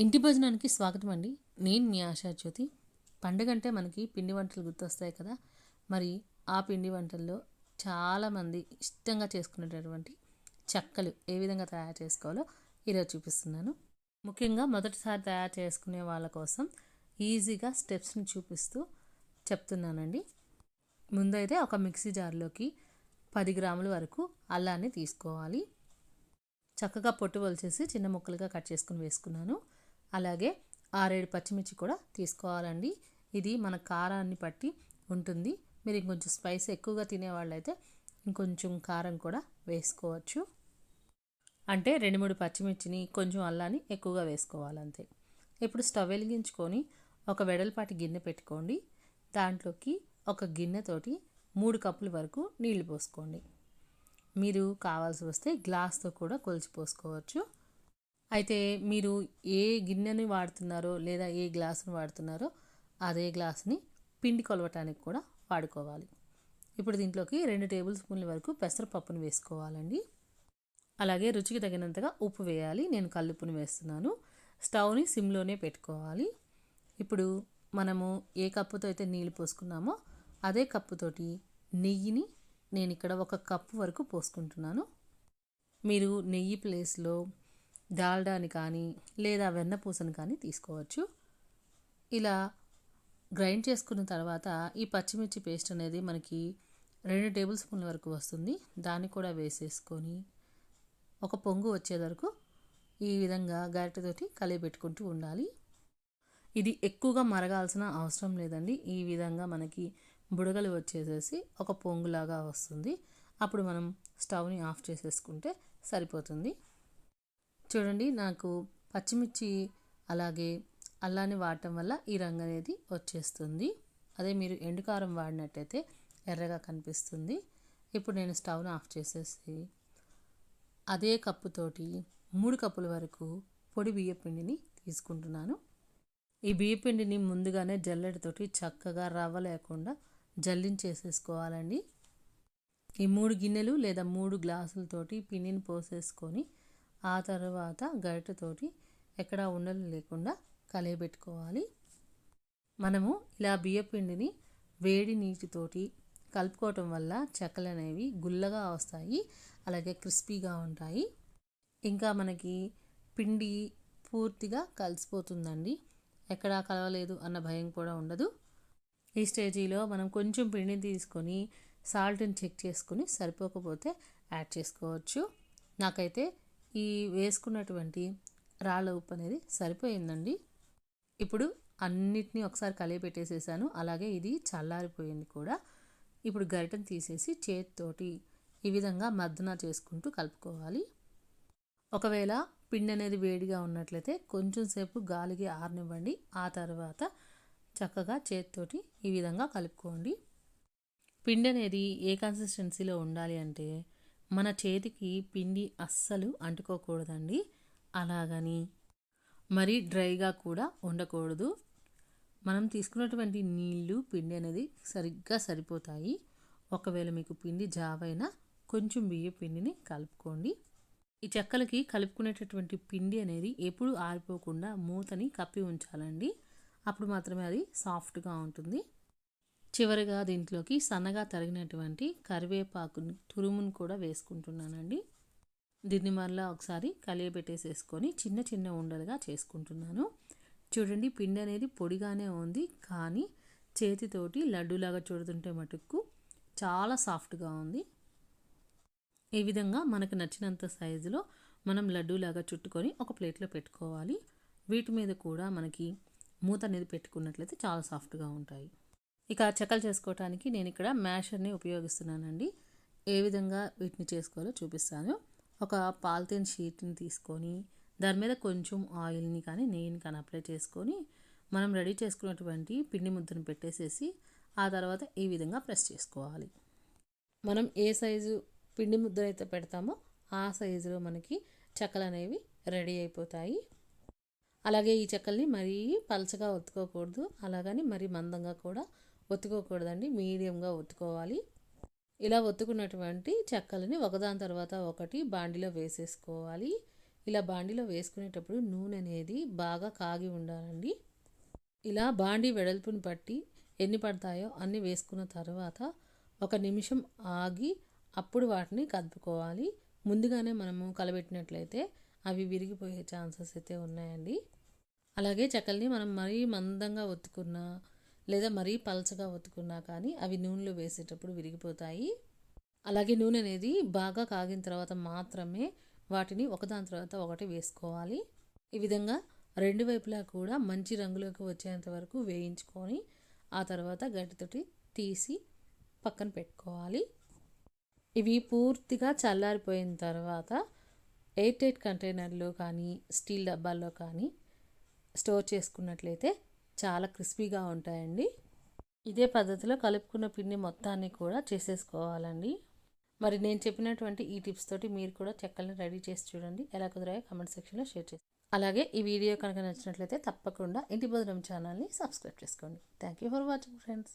ఇంటి భోజనానికి స్వాగతం అండి. నేను మీ ఆశా జ్యోతి. పండుగ అంటే మనకి పిండి వంటలు గుర్తొస్తాయి కదా. మరి ఆ పిండి వంటల్లో చాలామంది ఇష్టంగా చేసుకునేటటువంటి చెక్కలు ఏ విధంగా తయారు చేసుకోవాలో ఈరోజు చూపిస్తున్నాను. ముఖ్యంగా మొదటిసారి తయారు చేసుకునే వాళ్ళ కోసం ఈజీగా స్టెప్స్ని చూపిస్తూ చెప్తున్నానండి. ముందైతే ఒక మిక్సీ జార్లోకి పది గ్రాముల వరకు అల్లాన్ని తీసుకోవాలి. చక్కగా పొట్టు వలిచేసి చిన్న ముక్కలుగా కట్ చేసుకుని వేసుకున్నాను. అలాగే ఆరేడు పచ్చిమిర్చి కూడా తీసుకోవాలండి. ఇది మన కారాన్ని బట్టి ఉంటుంది. మీరు ఇంకొంచెం స్పైస్ ఎక్కువగా తినేవాళ్ళైతే ఇంకొంచెం కారం కూడా వేసుకోవచ్చు. అంటే రెండు మూడు పచ్చిమిర్చిని కొంచెం అల్లాన్ని ఎక్కువగా వేసుకోవాలంతే. ఇప్పుడు స్టవ్ వెలిగించుకొని ఒక వెడల్పాటి గిన్నె పెట్టుకోండి. దాంట్లోకి ఒక గిన్నెతోటి మూడు కప్పుల వరకు నీళ్ళు పోసుకోండి. మీరు కావాల్సి వస్తే గ్లాస్తో కూడా కొలిచి పోసుకోవచ్చు. అయితే మీరు ఏ గిన్నెని వాడుతున్నారో లేదా ఏ గ్లాసుని వాడుతున్నారో అదే గ్లాస్ని పిండి కొలవటానికి కూడా వాడుకోవాలి. ఇప్పుడు దీంట్లోకి రెండు టేబుల్ స్పూన్ల వరకు పెసరపప్పును వేసుకోవాలండి. అలాగే రుచికి తగినంతగా ఉప్పు వేయాలి. నేను కల్లుప్పును వేస్తున్నాను. స్టవ్ని సిమ్లోనే పెట్టుకోవాలి. ఇప్పుడు మనము ఏ కప్పుతో అయితే నీళ్ళు పోసుకున్నామో అదే కప్పుతోటి నెయ్యిని నేను ఇక్కడ ఒక కప్పు వరకు పోసుకుంటున్నాను. మీరు నెయ్యి ప్లేస్లో డాల్డాని కానీ లేదా వెన్నపూసని కానీ తీసుకోవచ్చు. ఇలా గ్రైండ్ చేసుకున్న తర్వాత ఈ పచ్చిమిర్చి పేస్ట్ అనేది మనకి రెండు టేబుల్ స్పూన్ల వరకు వస్తుంది. దాన్ని కూడా వేసేసుకొని ఒక పొంగు వచ్చే వరకు ఈ విధంగా గరిటెతోటి కలిపెట్టుకుంటూ ఉండాలి. ఇది ఎక్కువగా మరగాల్సిన అవసరం లేదండి. ఈ విధంగా మనకి బుడగలు వచ్చేసేసి ఒక పొంగులాగా వస్తుంది. అప్పుడు మనం స్టవ్ని ఆఫ్ చేసేసుకుంటే సరిపోతుంది. చూడండి నాకు పచ్చిమిర్చి అలాగే అల్లాన్ని వాడటం వల్ల ఈ రంగు అనేది వచ్చేస్తుంది. అదే మీరు ఎండుకారం వాడినట్టయితే ఎర్రగా కనిపిస్తుంది. ఇప్పుడు నేను స్టవ్ను ఆఫ్ చేసేసి అదే కప్పుతోటి మూడు కప్పుల వరకు పొడి బియ్యపిండిని తీసుకుంటున్నాను. ఈ బియ్యపిండిని ముందుగానే జల్లెడతోటి చక్కగా రవ్వ లేకుండా జల్లించేసేసుకోవాలండి. ఈ మూడు గిన్నెలు లేదా మూడు గ్లాసులతోటి పిండిని పోసేసుకొని ఆ తర్వాత గరిటెతోటి ఎక్కడా ఉండలు లేకుండా కలియబెట్టుకోవాలి. మనము ఇలా బియ్యపిండిని వేడి నీటితోటి కలుపుకోవటం వల్ల చెక్కలు అనేవి గుల్లగా వస్తాయి అలాగే క్రిస్పీగా ఉంటాయి. ఇంకా మనకి పిండి పూర్తిగా కలిసిపోతుందండి. ఎక్కడా కలవలేదు అన్న భయం కూడా ఉండదు. ఈ స్టేజీలో మనం కొంచెం పిండిని తీసుకొని సాల్ట్ని చెక్ చేసుకుని సరిపోకపోతే యాడ్ చేసుకోవచ్చు. నాకైతే ఈ వేసుకున్నటువంటి రాళ్ళ ఉప్పు అనేది సరిపోయిందండి. ఇప్పుడు అన్నిటినీ ఒకసారి కలిగి పెట్టేసేసాను. అలాగే ఇది చల్లారిపోయింది కూడా. ఇప్పుడు గరిటను తీసేసి చేతితోటి ఈ విధంగా మద్దన చేసుకుంటూ కలుపుకోవాలి. ఒకవేళ పిండి అనేది వేడిగా ఉన్నట్లయితే కొంచెం సేపు గాలికి ఆరనివ్వండి. ఆ తర్వాత చక్కగా చేతితోటి ఈ విధంగా కలుపుకోండి. పిండి అనేది ఏ కన్సిస్టెన్సీలో ఉండాలి అంటే మన చేతికి పిండి అస్సలు అంటుకోకూడదండి. అలాగని మరీ డ్రైగా కూడా ఉండకూడదు మనం తీసుకున్నటువంటి నీళ్ళు పిండి అనేది సరిగ్గా సరిపోతాయి. ఒకవేళ మీకు పిండి జావైనా కొంచెం బియ్య పిండిని కలుపుకోండి. ఈ చెక్కలకి కలుపుకునేటటువంటి పిండి అనేది ఎప్పుడు ఆరిపోకుండా మూతని కప్పి ఉంచాలండి. అప్పుడు మాత్రమే అది సాఫ్ట్గా ఉంటుంది. చివరిగా దీంట్లోకి సన్నగా తరిగినటువంటి కరివేపాకుని తురుమును కూడా వేసుకుంటున్నానండి. దీన్ని మరలా ఒకసారి కలియబెట్టేసేసుకొని చిన్న చిన్న ఉండలుగా చేసుకుంటున్నాను. చూడండి పిండి అనేది పొడిగానే ఉంది కానీ చేతితోటి లడ్డూలాగా చూడుతుంటే మటుకు చాలా సాఫ్ట్గా ఉంది. ఈ విధంగా మనకు నచ్చినంత సైజులో మనం లడ్డూలాగా చుట్టుకొని ఒక ప్లేట్లో పెట్టుకోవాలి. వీటి మీద కూడా మనకి మూత అనేది పెట్టుకున్నట్లయితే చాలా సాఫ్ట్గా ఉంటాయి. ఇక చెక్కలు చేసుకోవటానికి నేను ఇక్కడ మ్యాషర్ని ఉపయోగిస్తున్నానండి. ఏ విధంగా వీటిని చేసుకోవాలో చూపిస్తాను. ఒక పాలిథిన్ షీట్ని తీసుకొని దాని మీద కొంచెం ఆయిల్ని కానీ నెయ్యిని కానీ అప్లై చేసుకొని మనం రెడీ చేసుకున్నటువంటి పిండి ముద్దను పెట్టేసేసి ఆ తర్వాత ఈ విధంగా ప్రెస్ చేసుకోవాలి. మనం ఏ సైజు పిండి ముద్ద అయితే పెడతామో ఆ సైజులో మనకి చెక్కలు అనేవి రెడీ అయిపోతాయి. అలాగే ఈ చెక్కల్ని మరీ పలచగా ఒత్తుకోకూడదు. అలాగని మరీ మందంగా కూడా ఒత్తుకోకూడదండి. మీడియంగా ఒత్తుకోవాలి. ఇలా ఒత్తుకున్నటువంటి చెక్కలని ఒకదాని తర్వాత ఒకటి బాండిలో వేసేసుకోవాలి. ఇలా బాండిలో వేసుకునేటప్పుడు నూనె అనేది బాగా కాగి ఉండాలండి. ఇలా బాండి వెడల్పుని బట్టి ఎన్ని పడతాయో అన్ని వేసుకున్న తర్వాత ఒక నిమిషం ఆగి అప్పుడు వాటిని కదుపుకోవాలి. ముందుగానే మనము కలబెట్టినట్లయితే అవి విరిగిపోయే ఛాన్సెస్ అయితే ఉన్నాయండి. అలాగే చెక్కల్ని మనం మరీ మందంగా ఒత్తుకున్నా లేదా మరీ పలచగా ఒత్తుకున్నా కానీ అవి నూనెలో వేసేటప్పుడు విరిగిపోతాయి. అలాగే నూనె అనేది బాగా కాగిన తర్వాత మాత్రమే వాటిని ఒకదాని తర్వాత ఒకటి వేసుకోవాలి. ఈ విధంగా రెండు వైపులా కూడా మంచి రంగులోకి వచ్చేంత వరకు వేయించుకొని ఆ తర్వాత గడ్డితోటి తీసి పక్కన పెట్టుకోవాలి. ఇవి పూర్తిగా చల్లారిపోయిన తర్వాత ఎయిర్ టైట్ కంటైనర్లో కానీ స్టీల్ డబ్బాల్లో కానీ స్టోర్ చేసుకున్నట్లయితే చాలా క్రిస్పీగా ఉంటాయండి. ఇదే పద్ధతిలో కలుపుకున్న పిండి మొత్తాన్ని కూడా చేసేసుకోవాలండి. మరి నేను చెప్పినటువంటి ఈ టిప్స్ తోటి మీరు కూడా చెక్కల్ని రెడీ చేసి చూడండి. ఎలా కుదిరాయో కామెంట్ సెక్షన్లో షేర్ చేసి. అలాగే ఈ వీడియో కనుక నచ్చినట్లయితే తప్పకుండా ఇంటి భద్రం ఛానల్ని సబ్స్క్రైబ్ చేసుకోండి. Thank you for watching friends